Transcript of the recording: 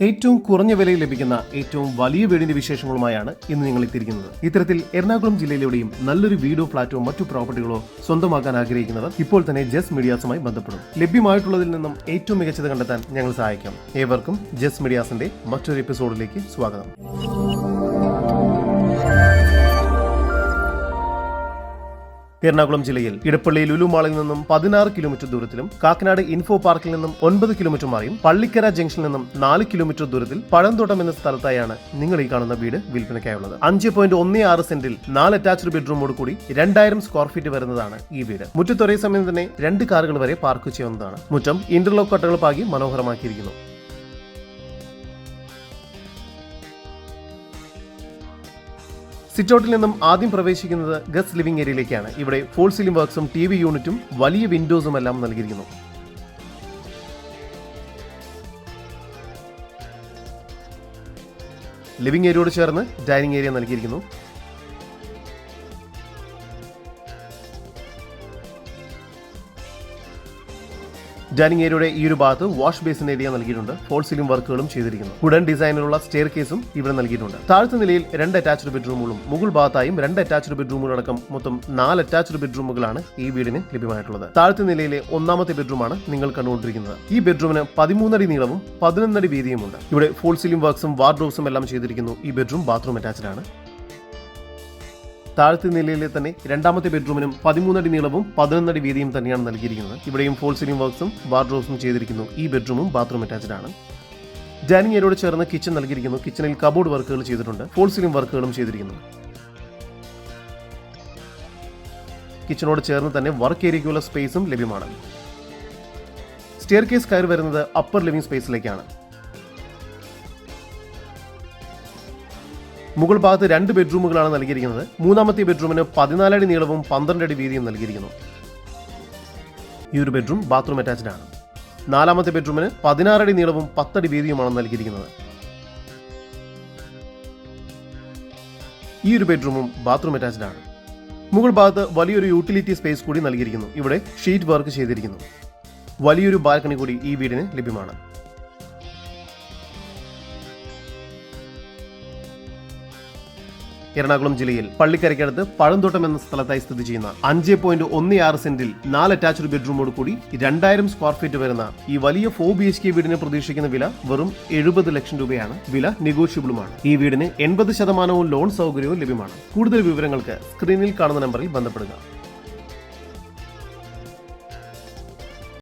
ഏറ്റവും കുറഞ്ഞ വിലയിൽ ലഭിക്കുന്ന ഏറ്റവും വലിയ വീടിന്റെ വിശേഷങ്ങളുമായാണ് ഇന്ന് നിങ്ങൾ എത്തിയിരിക്കുന്നത്. ഇത്തരത്തിൽ എറണാകുളം ജില്ലയിലൂടെയും നല്ലൊരു വീടോ ഫ്ളാറ്റോ മറ്റു പ്രോപ്പർട്ടികളോ സ്വന്തമാക്കാൻ ആഗ്രഹിക്കുന്നവർ ഇപ്പോൾ തന്നെ ജസ് മീഡിയാസുമായി ബന്ധപ്പെടും. ലഭ്യമായിട്ടുള്ളതിൽ നിന്നും ഏറ്റവും മികച്ചത് കണ്ടെത്താൻ ഞങ്ങൾ സഹായിക്കാം. ഏവർക്കും ജസ് മീഡിയാസിന്റെ മറ്റൊരു എപ്പിസോഡിലേക്ക് സ്വാഗതം. എറണാകുളം ജില്ലയിൽ ഇടപ്പള്ളി ലുലു മാളിൽ നിന്നും പതിനാറ് കിലോമീറ്റർ ദൂരത്തിലും കാക്കനാട് ഇൻഫോ പാർക്കിൽ നിന്നും ഒൻപത് കിലോമീറ്റർ മാറിയും പള്ളിക്കര ജംഗ്ഷനിൽ നിന്നും നാല് കിലോമീറ്റർ ദൂരത്തിൽ പഴന്തോട്ടം എന്ന സ്ഥലത്തായാണ് നിങ്ങൾ ഈ കാണുന്ന വീട് വിൽപ്പനയ്ക്കായുള്ളത്. അഞ്ച് പോയിന്റ് ഒന്നേ ആറ് സെന്റിൽ നാല് അറ്റാച്ച്ഡ് ബെഡ്റൂമോട് കൂടി രണ്ടായിരം സ്ക്വയർ ഫീറ്റ് വരുന്നതാണ് ഈ വീട്. മുറ്റത്തൊരേ സമയം തന്നെ രണ്ട് കാറുകൾ വരെ പാർക്ക് ചെയ്യുന്നതാണ്. മുറ്റം ഇന്റർലോക്ക് കട്ടകൾ പാകി മനോഹരമാക്കിയിരിക്കുന്നു. സിറ്റൗട്ടിൽ നിന്നും ആദ്യം പ്രവേശിക്കുന്നത് ഗസ് ലിവിംഗ് ഏരിയയിലേക്കാണ്. ഇവിടെ ഫോൾ സീലിംഗ് വർക്ക്സും ടി വി യൂണിറ്റും വലിയ വിൻഡോസും എല്ലാം നൽകിയിരിക്കുന്നു. ലിവിംഗ് ഏരിയയോട് ചേർന്ന് ഡൈനിങ് ഏരിയ നൽകിയിരിക്കുന്നു. ഡൈനിങ് ഏരിയയുടെ ഈ ഒരു ഭാഗത്ത് വാഷ് ബേസിൻ ഏരിയ നൽകിയിട്ടുണ്ട്. ഫോൾ സീലിംഗ് വർക്കുകളും ചെയ്തിരിക്കുന്നു. വുഡൻ ഡിസൈനിലുള്ള സ്റ്റെയർ കേസും ഇവിടെ നൽകിയിട്ടുണ്ട്. താഴത്തെ നിലയിൽ രണ്ട് അറ്റാച്ച്ഡ് ബെഡ്റൂമുകളും മുകൾ ഭാഗത്തായും രണ്ട് അറ്റാച്ച്ഡ് ബെഡ്റൂമുകളടക്കം മൊത്തം നാല് അറ്റാച്ച്ഡ് ബെഡ്റൂമുകളാണ് ഈ വീടിന് ലഭ്യമായിട്ടുള്ളത്. താഴത്തെ നിലയിലെ ഒന്നാമത്തെ ബെഡ്റൂമാണ് നിങ്ങൾ കണ്ടുകൊണ്ടിരിക്കുന്നത്. ഈ ബെഡ്റൂമിന് പതിമൂന്നടി നീളവും പതിനൊന്നടി വീതിയുമുണ്ട്. ഇവിടെ ഫോൾ സീലിംഗ് വർക്ക്സും വാർഡ്രോബ്സും എല്ലാം ചെയ്തിരിക്കുന്നു. ഈ ബെഡ്റൂം ബാത്റൂം അറ്റാച്ച്ഡ് ആണ്. താഴത്തെ നിലയിലെ തന്നെ രണ്ടാമത്തെ ബെഡ്റൂമിനും പതിമൂന്നടി നീളവും പതിനൊന്നടി വീതിയും തന്നെയാണ് നൽകിയിരിക്കുന്നത്. ഇവിടെയും ഫോൾ സീലിംഗ് വർക്ക്സും വാർഡ്രോബ്സും ചെയ്തിരിക്കുന്നു. ഈ ബെഡ്റൂമും ബാത്റൂം അറ്റാച്ച്ഡ് ആണ്. ഡൈനിങ് ഏരിയോട് ചേർന്ന് കിച്ചൺ നൽകിയിരിക്കുന്നു. കിച്ചണിൽ കബോർഡ് വർക്കുകൾ ചെയ്തിട്ടുണ്ട്. ഫോൾ സീലിംഗ് വർക്കുകളും ചെയ്തിരിക്കുന്നു. കിച്ചണോട് ചേർന്ന് തന്നെ വർക്ക് ഏരിയയ്ക്കുള്ള സ്പേസും ലഭ്യമാണ്. സ്റ്റെയർ കേസ് കയറി വരുന്നത് അപ്പർ ലിവിംഗ് സ്പേസിലേക്കാണ് മുകൾ ഭാഗത്ത് രണ്ട് ബെഡ്റൂമുകളാണ് നൽകിയിരിക്കുന്നത്. മൂന്നാമത്തെ ബെഡ്റൂമിന് പതിനാലടി നീളവും പന്ത്രണ്ട് അടി വീതിയും നൽകിയിരിക്കുന്നു. ഈ ഒരു ബെഡ്റൂം ബാത്റൂം അറ്റാച്ച്ഡ് ആണ്. നാലാമത്തെ ബെഡ്റൂമിന് പതിനാറടി നീളവും പത്തടി വീതിയുമാണ് നൽകിയിരിക്കുന്നത്. ഈ ഒരു ബെഡ്റൂമും ബാത്റൂം അറ്റാച്ച്ഡ് ആണ്. മുകൾ ഭാഗത്ത് വലിയൊരു യൂട്ടിലിറ്റി സ്പേസ് കൂടി നൽകിയിരിക്കുന്നു. ഇവിടെ ഷീറ്റ് വർക്ക് ചെയ്തിരിക്കുന്നു. വലിയൊരു ബാൽക്കണി കൂടി ഈ വീടിന് ലഭ്യമാണ്. എറണാകുളം ജില്ലയിൽ പള്ളിക്കരയ്ക്കടുത്ത് പഴന്തോട്ടം എന്ന സ്ഥലത്തായി സ്ഥിതി ചെയ്യുന്ന അഞ്ച് പോയിന്റ് ഒന്ന് ആറ് സെന്റിൽ നാല് അറ്റാച്ച്ഡ് ബെഡ്റൂമോട് കൂടി രണ്ടായിരം സ്ക്വയർ ഫീറ്റ് വരുന്ന ഈ വലിയ ഫോർ ബി എച്ച് കെ വീടിന് പ്രതീക്ഷിക്കുന്ന വില വെറും എഴുപത് ലക്ഷം രൂപയാണ്. വില നെഗോഷ്യബിളുമാണ് ഈ വീടിന് എൺപത് ശതമാനവും ലോൺ സൗകര്യവും ലഭ്യമാണ്. കൂടുതൽ വിവരങ്ങൾക്ക് സ്ക്രീനിൽ കാണുന്ന നമ്പറിൽ ബന്ധപ്പെടുക.